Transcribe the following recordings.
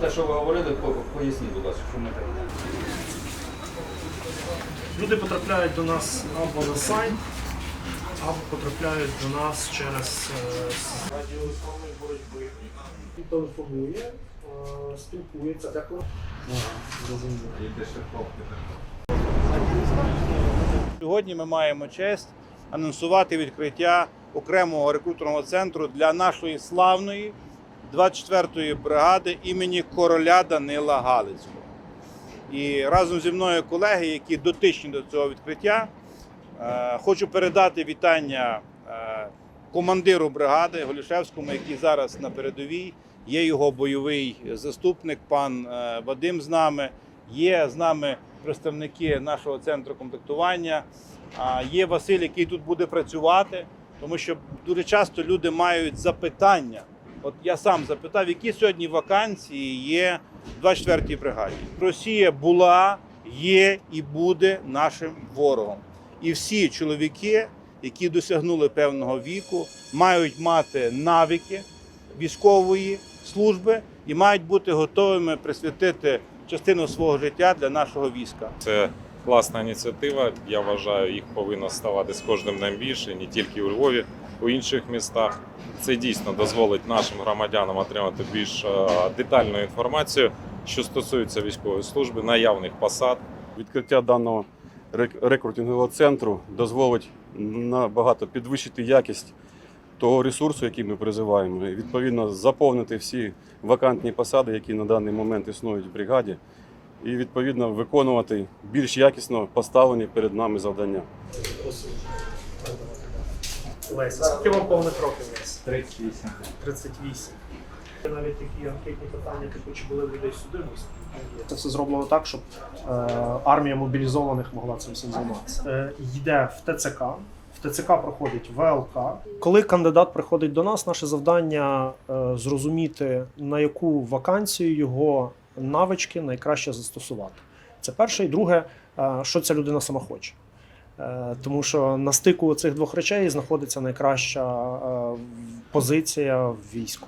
те, що ви говорили, поясніть, будь ласка, що ми так. Люди потрапляють до нас або на сайт, або потрапляють до нас через е, радіоелектронної боротьби. І телефонує, е, спілкується, деколи. Сьогодні ми маємо честь анонсувати відкриття окремого рекрутерного центру для нашої славної 24-ї бригади імені короля Данила Галицького. І разом зі мною колеги, які дотичні до цього відкриття, е, хочу передати вітання е, командиру бригади Голішевському, який зараз на передовій. Є його бойовий заступник, пан е, Вадим з нами. Є з нами представники нашого центру комплектування. Є Василь, який тут буде працювати, тому що дуже часто люди мають запитання. От я сам запитав, які сьогодні вакансії є в 24-й бригаді. Росія була, є і буде нашим ворогом. І всі чоловіки, які досягнули певного віку, мають мати навики військової служби і мають бути готовими присвятити частину свого життя для нашого війська. Це класна ініціатива. Я вважаю, їх повинно ставати з кожним днем більше, не тільки у Львові, у інших містах. Це дійсно дозволить нашим громадянам отримати більш е, детальну інформацію, що стосується військової служби, наявних посад. Відкриття даного рек- рекрутингового центру дозволить набагато підвищити якість того ресурсу, який ми призиваємо, і відповідно заповнити всі вакантні посади, які на даний момент існують в бригаді, і відповідно виконувати більш якісно поставлені перед нами завдання. Леся, скільки вам повних років Леся? 38. 38. Навіть такі анкетні питання, типу, чи були в людей судимості. Це все зроблено так, щоб е, армія мобілізованих могла цим всім займатися. Е, йде в ТЦК. В ТЦК проходить ВЛК. Коли кандидат приходить до нас, наше завдання е, зрозуміти, на яку вакансію його навички найкраще застосувати. Це перше. І друге, е, що ця людина сама хоче. Е, Тому що на стику цих двох речей знаходиться найкраща е, позиція в війську.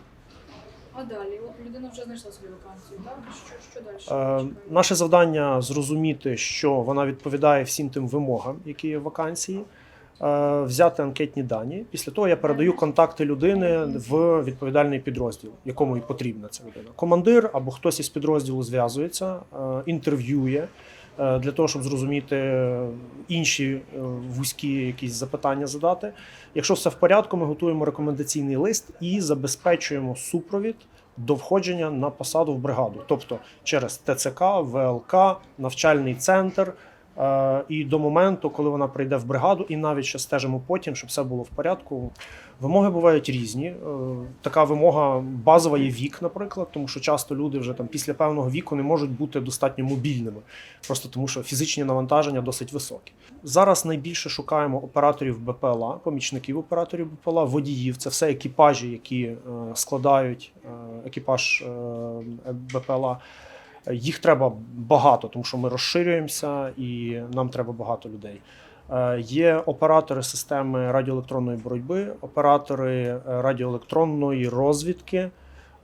А далі, от людина вже знайшла собі вакансію, так? Що, що далі? Е, Наше завдання зрозуміти, що вона відповідає всім тим вимогам, які є в вакансії, е, взяти анкетні дані. Після того я передаю контакти людини в відповідальний підрозділ, якому і потрібна ця людина. Командир або хтось із підрозділу зв'язується, е, інтерв'ює. Е, Для того щоб зрозуміти е, інші е, вузькі якісь запитання задати. Якщо все в порядку, ми готуємо рекомендаційний лист і забезпечуємо супровід до входження на посаду в бригаду, тобто через ТЦК, ВЛК, навчальний центр. Е, І до моменту, коли вона прийде в бригаду, і навіть ще стежимо потім, щоб все було в порядку. Вимоги бувають різні. Е, Така вимога базова є вік, наприклад, тому що часто люди вже там після певного віку не можуть бути достатньо мобільними, просто тому що фізичні навантаження досить високі. Зараз найбільше шукаємо операторів БПЛА, помічників операторів БПЛА, водіїв. Це все екіпажі, які е, складають екіпаж БПЛА. Їх треба багато, тому що ми розширюємося і нам треба багато людей. Е, Є оператори системи радіоелектронної боротьби, оператори е, радіоелектронної розвідки.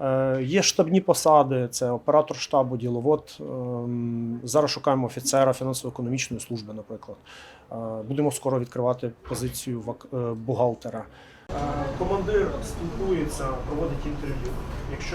Е, Є штабні посади, це оператор штабу, діловод. Ем, Зараз шукаємо офіцера фінансово-економічної служби, наприклад. Будемо скоро відкривати позицію бухгалтера. Командир спілкується, проводить інтерв'ю. Якщо